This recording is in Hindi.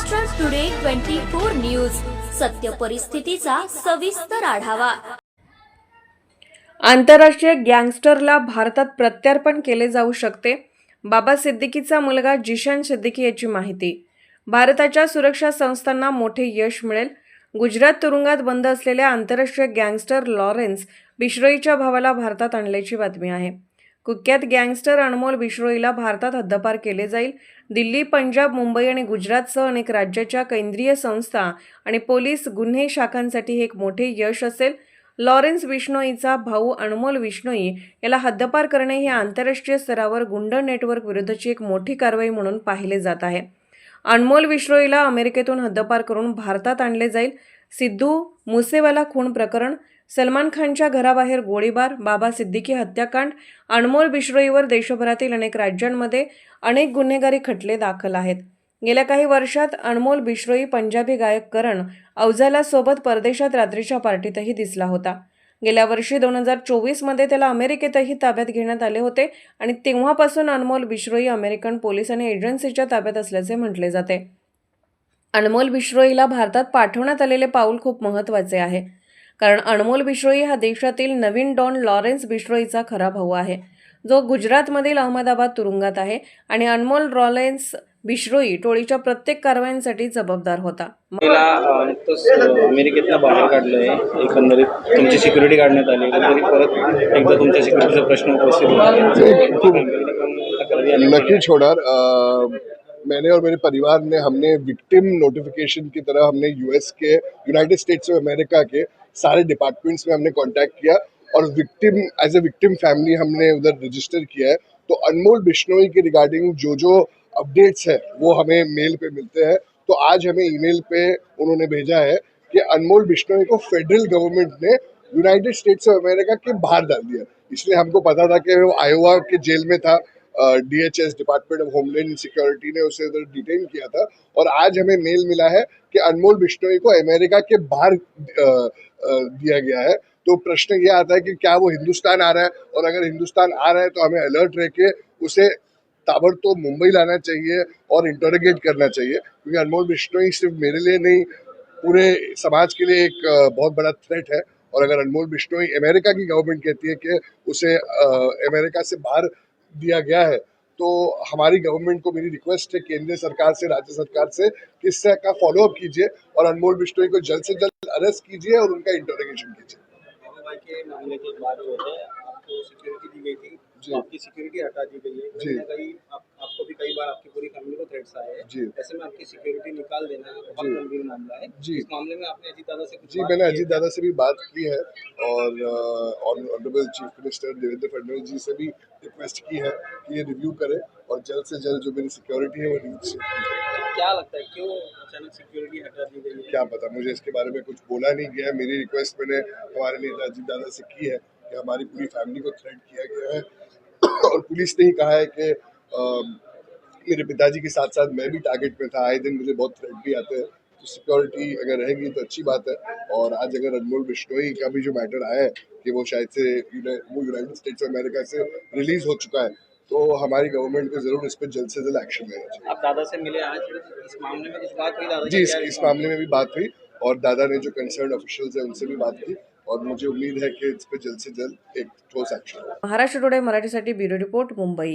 Maharashtra today twenty four news सत्य परिस्थितीचा सविस्तर आढावा. आंतरराष्ट्रीय गँगस्टरला भारतात प्रत्यार्पण केले जाऊ शकते. बाबा सिद्दीकीचा मुलगा जिशान सिद्दीकी याची माहिती. भारताच्या सुरक्षा संस्थांना मोठे यश मिळेल. गुजरात तुरुंगात बंद असलेल्या आंतरराष्ट्रीय गँगस्टर लॉरेन्स बिश्रोईच्या भावाला भारतात आणल्याची बातमी आहे. कुख्यात गँगस्टर अनमोल बिश्रोईला भारतात हद्दपार केले जाईल. दिल्ली पंजाब मुंबई आणि गुजरातसह अनेक राज्याच्या केंद्रीय संस्था आणि पोलीस गुन्हे शाखांसाठी हे एक मोठे यश असेल. लॉरेन्स विष्णोईचा भाऊ अनमोल विष्णोई याला हद्दपार करणे हे आंतरराष्ट्रीय स्तरावर गुंड नेटवर्क विरुद्धची एक मोठी कारवाई म्हणून पाहिले जात आहे. अनमोल विश्रोईला अमेरिकेतून हद्दपार करून भारतात आणले जाईल. सिद्धू मुसेवाला खून प्रकरण सलमान खानच्या घराबाहेर गोळीबार बाबा सिद्दीकी हत्याकांड अनमोल बिश्रोईवर देशभरातील अनेक राज्यांमध्ये अनेक गुन्हेगारी खटले दाखल आहेत. गेल्या काही वर्षात अनमोल बिश्रोई पंजाबी गायक करण अवजाला सोबत परदेशात रात्रीच्या पार्टीतही दिसला होता. गेल्या वर्षी दोन हजार चोवीसमध्ये त्याला अमेरिकेतही ताब्यात घेण्यात आले होते आणि तेव्हापासून अनमोल बिश्रोई अमेरिकन पोलीस आणि एजन्सीच्या ताब्यात असल्याचे म्हटले जाते. अनमोल बिश्रोईला भारतात पाठवण्यात आलेले पाऊल खूप महत्त्वाचे आहे. कारण अनमोल बिश्रोई हा देशातील नवीन डॉन लॉरेन्स बिश्रोईचा खरा भाऊ आहे. जो गुजरातमधील अहमदाबाद तुरुंगात आहे आणि अनमोल लॉरेन्स बिश्रोई टोळीच्या प्रत्येक कारवायांसाठी जबाबदार होता. अमेरिकेतनं बाहेर काढलंय. एकंदरीत तुमची सिक्युरिटी काढण्यात आली. तरी परत एकदा तुमच्या सिक्युरिटीचा प्रश्न उपस्थित नक्की छोड़र मैंने और मेरे परिवार ने हमने विक्टिम नोटिफिकेशन की तरह हमने यूएस के यूनाइटेड स्टेट्स ऑफ अमेरिका के सारे डिपार्टमेंट्स में हमने कांटेक्ट किया और victim as a victim family हमने उधर रजिस्टर किया है। तो अनमोल बिश्नोई के रिगार्डिंग जो जो अपडेट्स है, वो हमें मेल पे मिलते हैं। तो आज हमें ईमेल पे उन्होंने भेजा है कि अनमोल बिश्नोई को फेडरल गवर्नमेंट ने यूनाइटेड स्टेट्स ऑफ़ अमेरिका के बाहर डाल दिया। इसलिए हमको पता था कि वो आयोवा के जेल में था। DHS department of homeland security ने उसे उधर डिटेन किया था। और आज हमें मेल मिला है कि अनमोल बिश्नोई को अमेरिका के बाहर दिया गया है। तो प्रश्न ये आता है कि क्या वो हिंदुस्तान आ रहा है? और अगर हिंदुस्तान आ रहा है तो हमें अलर्ट रह के उसे ताबड़तोड़ मुंबई लाना चाहिए और इंटरोगेट करना चाहिए। क्योंकि अनमोल बिश्नोई सिर्फ़ मेरे लिए नहीं, पूरे समाज के लिए एक बहुत बड़ा थ्रेट है। और अगर अनमोल बिश्नोई अमेरिका की गवर्नमेंट कहती है कि उसे अमेरिका से बाहर दिया गया है। तो हमारी गवर्नमेंट को मेरी रिक्वेस्ट है केंद्र सरकार से राज्य सरकार से कि तरह का फॉलोअप कीजिए और अनमोल बिश्नोई को जल्द से जल्द अरेस्ट कीजिए और उनका इंटरोगेशन कीजिए। जो आपको सिक्योरिटी दी गई थी। जी। आपकी सिक्योरिटी हटा दी गई है जी। कहीं ना कहीं आप, आपको भी कई बार आपकी पूरी को आए जी। ऐसे में आपकी सिक्योरिटी निकाल देना बहुत गंभीर मामला है। जी। इस मामले में आपने अजीत दादा से कुछ जी मैंने अजीत दादा से भी बात की है और honourable chief minister Devendra Fadnavis ji से भी रिक्वेस्ट की है कि ये रिव्यू करें और जल्द से जल्द जो मेरी सिक्योरिटी है वो रिव्यू क्या लगता है क्यों अचानक सिक्योरिटी हटा दी गई क्या पता मुझे इसके बारे में कुछ बोला नहीं गया मेरी रिक्वेस्ट मैंने हमारे नेता अजीत दादा से की है कि हमारी पूरी फैमिली को थ्रेट किया गया है। और पुलिस ने ही कहा है कि मेरे पिताजी के साथ साथ मैं भी टारगेट में था। आए दिन मुझे बहुत थ्रेट भी आते हैं। तो सिक्योरिटी अगर रहेगी तो अच्छी बात है। और आज अगर अनमोल बिश्नोई का भी जो मैटर आया है कि वो शायद से वो यूनाइटेड स्टेट्स ऑफ़ अमेरिका से रिलीज़ हो चुका है तो हमारी गवर्नमेंट को ज़रूर इस पर जल्द से जल्द एक्शन लेना चाहिए। आप दादा से मिले आज? इस मामले में कुछ बात हुई जी इस, इस मामले में भी बात हुई और दादा ने जो कंसर्न ऑफिशियल्स है उनसे भी बात की और मुझे उम्मीद है कि इस पर जल्द से जल्द एक ठोस एक्शन महाराष्ट्र टुडे मराठीसाठी ब्युरो रिपोर्ट मुंबई।